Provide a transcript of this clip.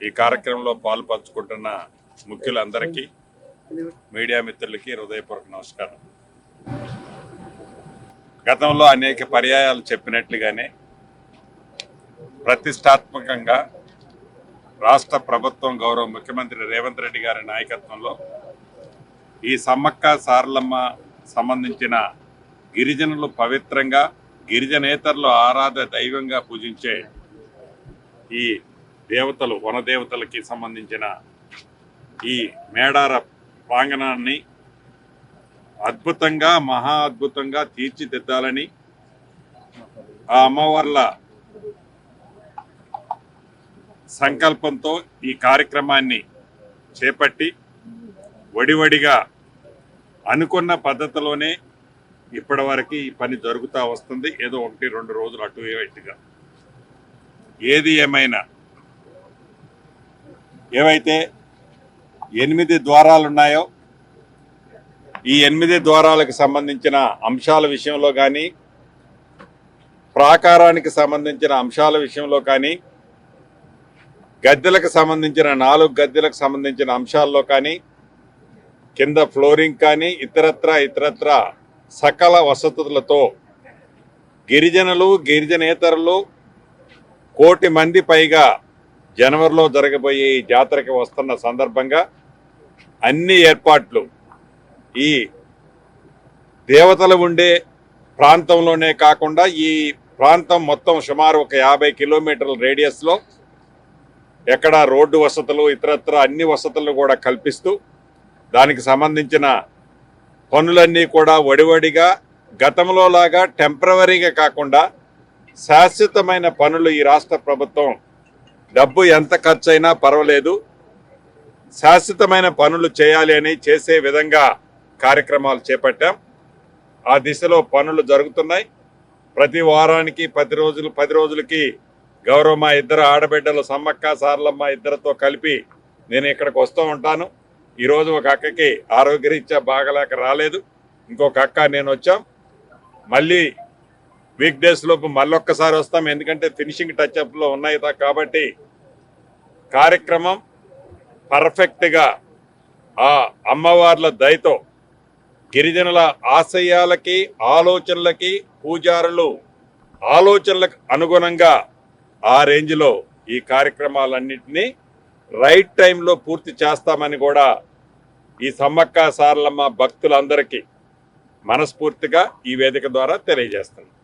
ఈ కార్యక్రమంలో పాల్పంచుకుంటున్న ముఖ్యులందరికీ మీడియా మిత్రులకి హృదయపూర్వక నమస్కారం. గతంలో అనేక పర్యాయాలు చెప్పినట్లుగానే ప్రతిష్టాత్మకంగా రాష్ట్ర ప్రభుత్వం గౌరవ ముఖ్యమంత్రి రేవంత్ రెడ్డి గారి నాయకత్వంలో ఈ సమ్మక్క సారలమ్మ సంబంధించిన గిరిజనులు పవిత్రంగా గిరిజనేతరులు ఆరాధ దైవంగా పూజించే ఈ దేవతలు వనదేవతలకి సంబంధించిన ఈ మేడార ప్రాంగణాన్ని అద్భుతంగా మహా అద్భుతంగా తీర్చిదిద్దాలని ఆ అమ్మవార్ల సంకల్పంతో ఈ కార్యక్రమాన్ని చేపట్టి వడివడిగా అనుకున్న పద్ధతిలోనే ఇప్పటి వరకు ఈ పని జరుగుతూ వస్తుంది. ఏదో ఒకటి రెండు రోజులు అటు ఇటుగా ఏది ఏమైనా ఏవైతే ఎనిమిది ద్వారాలు ఉన్నాయో ఈ ఎనిమిది ద్వారాలకు సంబంధించిన అంశాల విషయంలో కానీ ప్రాకారానికి సంబంధించిన అంశాల విషయంలో కానీ గద్దెలకు సంబంధించిన నాలుగు గద్దెలకు సంబంధించిన అంశాల్లో కానీ కింద ఫ్లోరింగ్ కానీ ఇతరత్ర ఇతరత్ర సకల వసతులతో గిరిజనులు గిరిజనేతరులు కోటి మంది పైగా జనవరిలో జరగబోయే ఈ జాతరకి వస్తున్న సందర్భంగా అన్ని ఏర్పాట్లు ఈ దేవతలు ఉండే ప్రాంతంలోనే కాకుండా ఈ ప్రాంతం మొత్తం సుమారు ఒక యాభై కిలోమీటర్ల రేడియస్లో ఎక్కడ రోడ్డు వసతులు ఇతరత్ర అన్ని వసతులు కూడా కల్పిస్తూ దానికి సంబంధించిన పనులన్నీ కూడా వడివడిగా గతంలో లాగా టెంపరవరీగా కాకుండా శాశ్వతమైన పనులు ఈ రాష్ట్ర ప్రభుత్వం డబ్బు ఎంత ఖర్చైనా పర్వాలేదు. శాశ్వతమైన పనులు చేయాలి అని చేసే విధంగా కార్యక్రమాలు చేపట్టాం. ఆ దిశలో పనులు జరుగుతున్నాయి. ప్రతి వారానికి పది రోజులు పది రోజులకి గౌరవ మా ఇద్దరు ఆడబిడ్డలు సమ్మక్క సార్లమ్మ ఇద్దరితో కలిపి నేను ఇక్కడికి వస్తూ ఉంటాను. ఈరోజు ఒక అక్కకి ఆరోగ్యరీత్యా బాగలేక రాలేదు. ఇంకొక అక్క నేను వచ్చాం. మళ్ళీ వీక్ డేస్ లోపు మళ్ళొక్కసారి వస్తాం. ఎందుకంటే ఫినిషింగ్ టచ్ ఉన్నాయి కాబట్టి కార్యక్రమం పర్ఫెక్ట్గా ఆ అమ్మవార్ల దయతో గిరిజనుల ఆశయాలకి ఆలోచనలకి పూజారులు ఆలోచనలకు అనుగుణంగా ఆ రేంజ్లో ఈ కార్యక్రమాలన్నింటినీ రైట్ టైంలో పూర్తి చేస్తామని కూడా ఈ సమ్మక్క సారలమ్మ భక్తులందరికీ మనస్ఫూర్తిగా ఈ వేదిక ద్వారా తెలియజేస్తున్నాం.